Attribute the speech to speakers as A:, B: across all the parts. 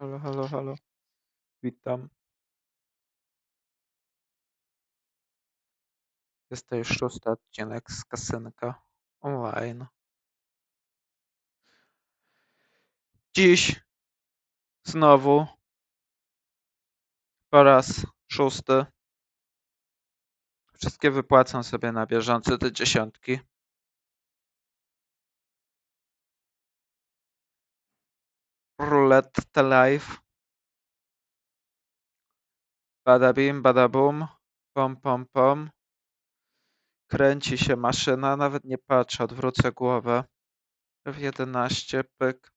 A: Halo, halo, halo. Witam. Jest to już szósty odcinek z kasynka online. Dziś znowu po raz szósty wszystkie wypłacę sobie na bieżąco te dziesiątki. Roulette live. Bada bim, bada bum. Pom, pom, pom. Kręci się maszyna, nawet nie patrzę, odwrócę głowę. W 11 pyk.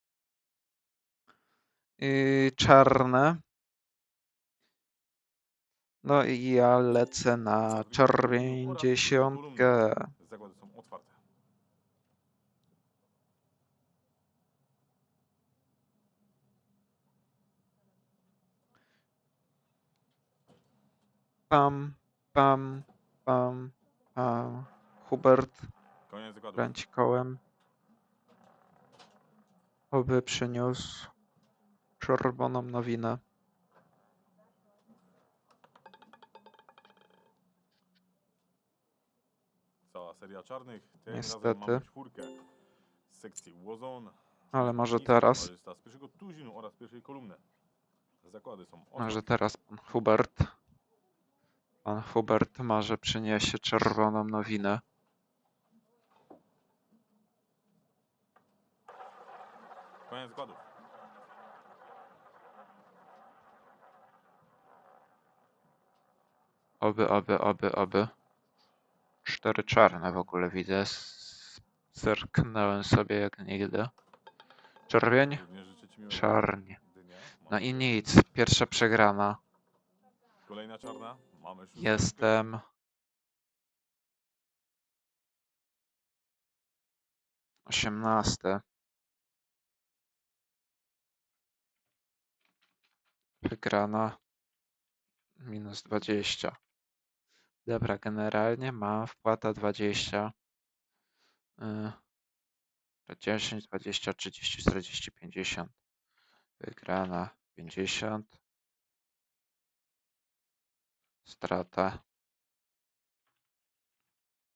A: I czarne. No i ja lecę na czerwień dziesiątkę.
B: Zakłady są otwarte.
A: Pam, pam, pam, pam. Hubert
B: Koniec zakładu.
A: kręci kołem. Oby przyniósł czerwoną nowinę.
B: Cała seria czarnych. Tym
A: Niestety.
B: razem mamy czwórkę z sekcji.
A: Ale może teraz,
B: Z pierwszego tuzinu oraz pierwszej kolumny. Zakłady są
A: może teraz pan Hubert. Pan Hubert może przyniesie czerwoną nowinę.
B: Koniec zakładu.
A: Oby, oby, oby, oby. Cztery czarne w ogóle widzę. Zerknąłem sobie jak nigdy. Czerwień? Czarnie. No i nic. Pierwsza przegrana.
B: Kolejna czarna. Mamy szóstkę.
A: Jestem. Osiemnaste. Wygrana. Minus dwadzieścia. Dobra, generalnie mam wpłata dwadzieścia. y, 10, 20, 30, 40, 50. Wygrana 50. Strata.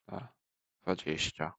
A: Ta, 20.